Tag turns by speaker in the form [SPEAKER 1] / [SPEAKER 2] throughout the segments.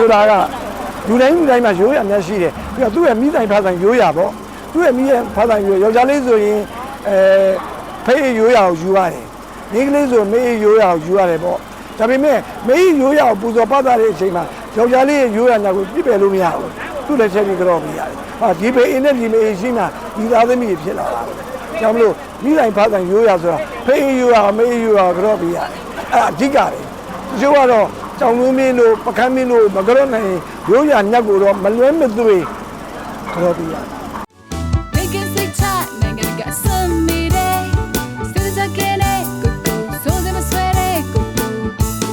[SPEAKER 1] ဆိုတာကလူတိုင်းလူတိုင်းမှာရိုးရာများရှိတယ်ပြီးတော့သူ့ရဲ့မိဆိုင်ဖာဆိုင်ရိုးရာပေါ့သူ့ရဲ့မိရဲ့ဖာဆိုင်ရိုးယောက်ျားလေးဆိုရင်အဲဖေးရိုးရာကိုယူရတယ်မိန်းကလေးဆိုမေးရိုးရာကိုယူရတယ်ပေါ့ဒါပေမဲ့မေးရိုးရာကိုပူဇော်ပတ်တာတဲ့အချိန်မှာယောက်ျားလေးရဲ့ရိုးရာညာကိုပြစ်ပယ်လို့မရဘူးသူ့လက်ချက်ကြီးကြောက်ပြရတယ်ဟာဒီဖေးအင်းနဲ့ဒီမေးရှိမှဒီသားသမီးဖြစ်လာတာကြောင့်မလို့မိဆိုင်ဖာဆိုင်ရိုးရာဆိုတာဖေးရိုးရာမေးရိုးရာကြောက်ပြရတယ်အဲ့အဓိကတယ်တချို့ကတော့ ကြောင်မျိုးမင်းတို့ပကန်းမင်းတို့မကြော့နိုင်ရိုးရာညက်ကိုတော့မလွဲမသွေကြောပြရ
[SPEAKER 2] Making sick chat နိုင်ငံကစနေတယ်စစ်စစ်ကနေကိုကိုဆိုစမဆွဲတယ်ကိုကို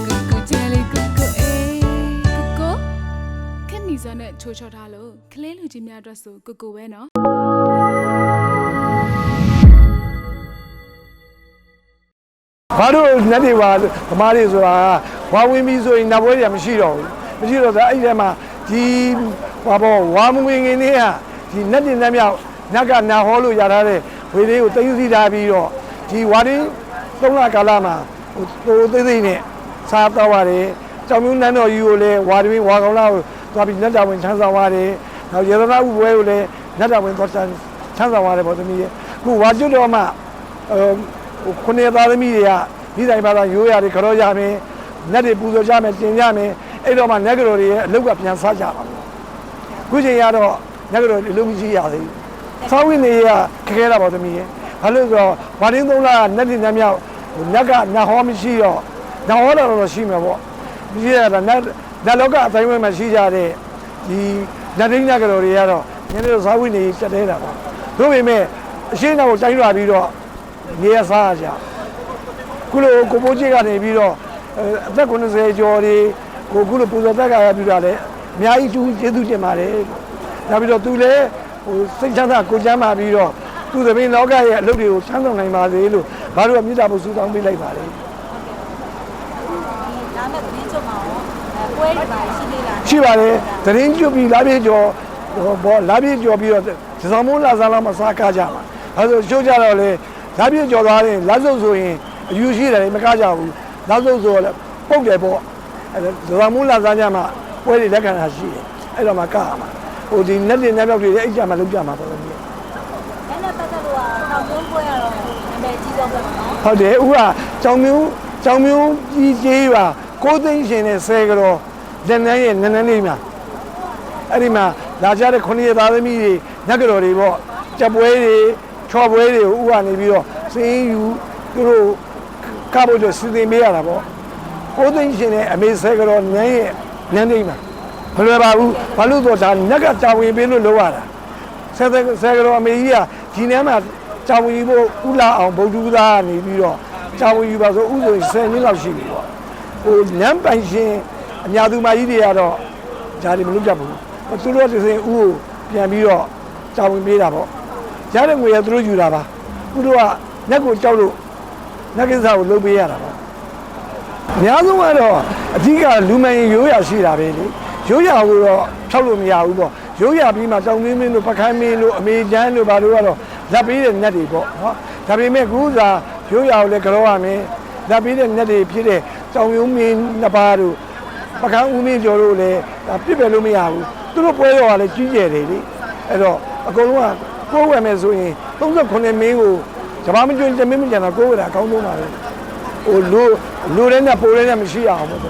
[SPEAKER 2] ကိုကိုချဲလေးကိုကိုအေးကိုကိုခက်နီစနဲ့ချိုးချော်ထားလို့ကလေးလူကြီးများအတွက်ဆိုကိုကိုပဲနော်
[SPEAKER 1] ဘာလို့နတ်တွေပါဓမ္မတွေဆိုတာ ဝါဝင်ပြီးဆိုရင်နတ်ဘွဲတွေကမရှိတော့ဘူးမရှိတော့ဆိုအဲ့ဒီထဲမှာဒီဘာပေါ်ဝါမဝင်ငင်းနေကဒီနတ်တင်နတ်မြောက်နတ်ကနာဟောလို့ရထားတဲ့ဝေလေးကိုတိတ်စီထားပြီးတော့ဒီဝါရင်းသုံးလကာလမှာဟိုသေးသေးနဲ့စားတော့ရတယ်ကြောင်မျိုးနန်းတော်ကြီးကိုလည်းဝါရင်းဝါကောင်လာကိုသွားပြီးနတ်တော်ဝင်ချမ်းသာရတယ်နောက်ရေသနာဥပွဲကိုလည်းနတ်တော်ဝင်သွားချမ်းချမ်းသာရတယ်ပေါ့သမီးရဲ့အခုဝါကျွတ်တော်မှာအဲဟိုခုနှစ်သားသမီးတွေကဒီတိုင်းဘာသာရိုးရာတွေကြောရမယ် နတ်တွေပူဇော်ကြမယ်ကျင်ကြမယ်အဲ့တော့မှနတ်ကတော်တွေရဲ့အလုတ်ကပြန်စားကြပါမယ်ခုချိန်ရတော့နတ်ကတော်တွေအလုတ်မရှိရသေးဘူးသောဝိနေရခက်ခဲတာပေါ့သမီးရဲ့ဘာလို့ဆိုတော့ဘာတင်းသုံးလားနတ်တွေနတ်မြောက်နတ်ကနတ်ဟောမရှိတော့နတ်ဟောတော်တော့ရှိမှာပေါ့ဒီရတာနတ်နတ်လောကအတိုင်းဝဲမှာရှိကြတဲ့ဒီနတ်ဒိန်းနတ်ကတော်တွေကတော့နည်းနည်းသောဝိနေစက်သေးတာပေါ့တို့ပေမဲ့အရှင်းတော်ကိုတိုင်းလာပြီးတော့နေရစားကြခုလိုကိုပိုးကြီးကနေပြီးတော့ အဲအသက်90ကျော်ဒီကိုခုလိုပူဇော်သက်ကာရပြုတာလည်းအများကြီးသူကျေးဇူးတင်ပါတယ်နောက်ပြီးတော့သူလည်းဟိုစိတ်ချမ်းသာကိုယ်ချမ်းသာပြီးတော့သူသမီးလောကရဲ့အလုပ်တွေကိုချမ်းသာနိုင်ပါစေလို့ဘာလို့မြစ်တာဖို့ဆုတောင်းပေးလိုက်ပါလေ
[SPEAKER 3] ဒါမဲ့သတင်းချုပ်မှာရောအဲပွဲတွေပါရှိသေးလား
[SPEAKER 1] ရှိပါတယ်သတင်းကျွတ်ပြီးလာပြေကျော်ဟိုဘောလာပြေကျော်ပြီးတော့ဇော်မိုးလာစားလာမစားကားကြမှာအဲဆိုရှိုးကြတော့လေလာပြေကျော်သွားရင်လက်စုပ်ဆိုရင်အယူရှိတယ်မကားကြဘူး လက်စုပ်ဆိုလည်းပုတ်တယ်ပေါ့အဲဇော်မိုးလာစားကြမှာပွဲတွေလက်ခံတာရှိတယ်အဲ့တော့မှကားရမှာဟိုဒီ net တွေ net ပြောက်တွေလည်းအိတ်ကြမှာလုံးကြမှာပေါ့လေ။
[SPEAKER 3] ဒါနဲ့ပတ်သက်လို့ကတောင်ကျုံပွဲရတော့နာမည်ကြီးဆုံးပဲပေါ့နော်
[SPEAKER 1] ဟုတ်တယ်ဥကကြောင်မျိုးကြောင်မျိုးကြီးကြီးပါကိုသိန်းရှင်နဲ့ဆဲကြောလက်နှမ်းရဲ့နန်းနန်းလေးမှာအဲ့ဒီမှာလာကြတဲ့ခုနှစ်ရက်သားသမီးတွေညက်ကြော်တွေပေါ့ကြက်ပွဲတွေချော်ပွဲတွေကိုဥကနေပြီးတော့စင်းယူသူတို့ ကဖို့အတွက်စီစဉ်ပေးရတာပေါ့ကိုသိန်းရှင်နဲ့အမေဆဲကြောနန်းရဲ့နန်းလေးမှာမလွယ်ပါဘူးဘာလို့ဆိုတော့ဒါညက်ကကြာဝင်ပေးလို့လုပ်ရတာဆယ်ဆယ်ကတော့အမေကြီးကဒီထဲမှာကြာဝင်ယူဖို့ဥလာအောင်ဗုဒ္ဓဦးသားကနေပြီးတော့ကြာဝင်ယူပါဆိုဥဆိုရင်10နှစ်လောက်ရှိပြီပေါ့ဟိုလမ်းပိုင်ရှင်အများသူမကြီးတွေကတော့ဂျာတွေမလုပ်ကြဘူးသူတို့ကဒီစဉ်ဥကိုပြန်ပြီးတော့ကြာဝင်ပေးတာပေါ့ရတဲ့ငွေရသူတို့ယူတာပါသူတို့ကညက်ကိုကြောက်လို့ ညက်ကိစ္စကိုလုပ်ပေးရတာပါအများဆုံးကတော့အဓိကလူမိုင်ရိုးရာရှိတာပဲလေရိုးရာကိုတော့ဖြောက်လို့မရဘူးပေါ့ရိုးရာပြီးမှတောင်မင်းမင်းတို့ပခိုင်းမင်းတို့အမေချမ်းတို့ဘာလို့ကတော့လက်ပေးတဲ့ညက်တွေပေါ့နော်ဒါပေမဲ့ခုစားရိုးရာကိုလည်းကြောရမယ်လက်ပေးတဲ့ညက်တွေဖြစ်တဲ့တောင်ယုံမင်းနှစ်ပါးတို့ပကန်းဦးမင်းကျော်တို့လည်းဒါပြစ်ပယ်လို့မရဘူးသူတို့ပွဲတော်ကလည်းကြီးကျယ်တယ်လေအဲ့တော့အကုန်လုံးကကိုယ်ဝယ်မယ်ဆိုရင်39မင်းကို ဂျပန်မကျွေးတမင်းမကျန်တော့ကိုယ်ဝယ်တာအကောင်းဆုံးပါပဲဟိုလူလူတွေနဲ့ပိုတွေနဲ့မရှိအောင်ပေါ့